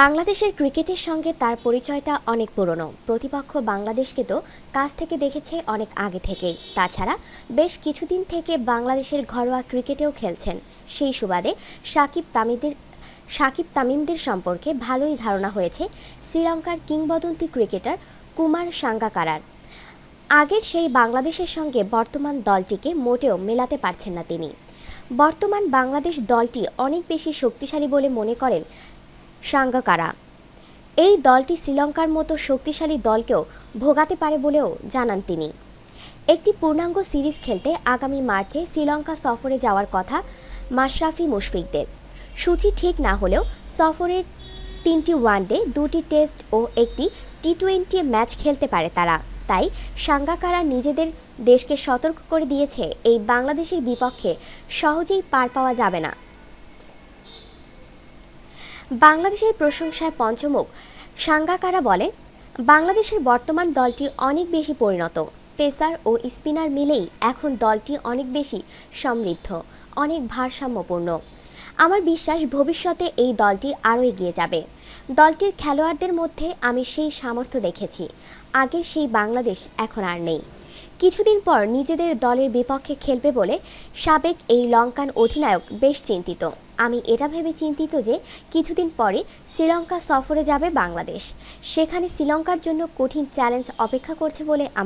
বাংলাদেশের ক্রিকেটের সঙ্গে তার পরিচয়টা অনেক পুরনো। প্রতিপক্ষ বাংলাদেশকে তো কাছ থেকে দেখেছে অনেক আগে থেকেই। তাছাড়া বেশ কিছুদিন থেকে বাংলাদেশের ঘরোয়া ক্রিকেটেও খেলছেন। সেই সুবাদে সাকিব তামিদের, সাকিব তামিমদের সম্পর্কে ভালোই ধারণা হয়েছে শ্রীলঙ্কার কিংবদন্তি ক্রিকেটার কুমার সাঙ্গাকারার। আগের সেই বাংলাদেশের সঙ্গে বর্তমান দলটিকে মোটেও মেলাতে পারছেন না তিনি। বর্তমান বাংলাদেশ দলটি অনেক বেশি শক্তিশালী বলে মনে করেন সাঙ্গাকারা এই দলটি শ্রীলঙ্কার মতো শক্তিশালী দলকেও ভোগাতে পারে বলেও জানান তিনি। একটি পূর্ণাঙ্গ সিরিজ খেলতে আগামী মার্চে শ্রীলঙ্কা সফরে যাওয়ার কথা মাশরাফি মুশফিকদের। সূচি ঠিক না হলেও সফরের তিনটি ওয়ানডে, দুটি টেস্ট ও একটি টি টোয়েন্টি ম্যাচ খেলতে পারে তারা। তাই সাঙ্গাকারা নিজেদের দেশকে সতর্ক করে দিয়েছে, এই বাংলাদেশের বিপক্ষে সহজেই পার পাওয়া যাবে না। বাংলাদেশের প্রশংসায় পঞ্চমুখ। সাঙ্গাকারা বলে, বাংলাদেশের বর্তমান দলটি অনেক বেশি পরিণত। পেসার ও স্পিনার মিলেই এখন দলটি অনেক বেশি সমৃদ্ধ, অনেক ভারসাম্যপূর্ণ। আমার বিশ্বাস ভবিষ্যতে এই দলটি আরও এগিয়ে যাবে। দলটির খেলোয়াড়দের মধ্যে আমি সেই সামর্থ্য দেখেছি। আগের সেই বাংলাদেশ এখন আর নেই। কিছুদিন পর নিজেদের দলের বিপক্ষে খেলবে বলে সাবেক এই লঙ্কান অধিনায়ক বেশ চিন্তিত। আমি এটা ভেবে চিন্তিত যে কিছুদিন পরে শ্রীলঙ্কা সফরে যাবে বাংলাদেশ। সেখানে শ্রীলঙ্কার জন্য কঠিন চ্যালেঞ্জ অপেক্ষা করছে বলে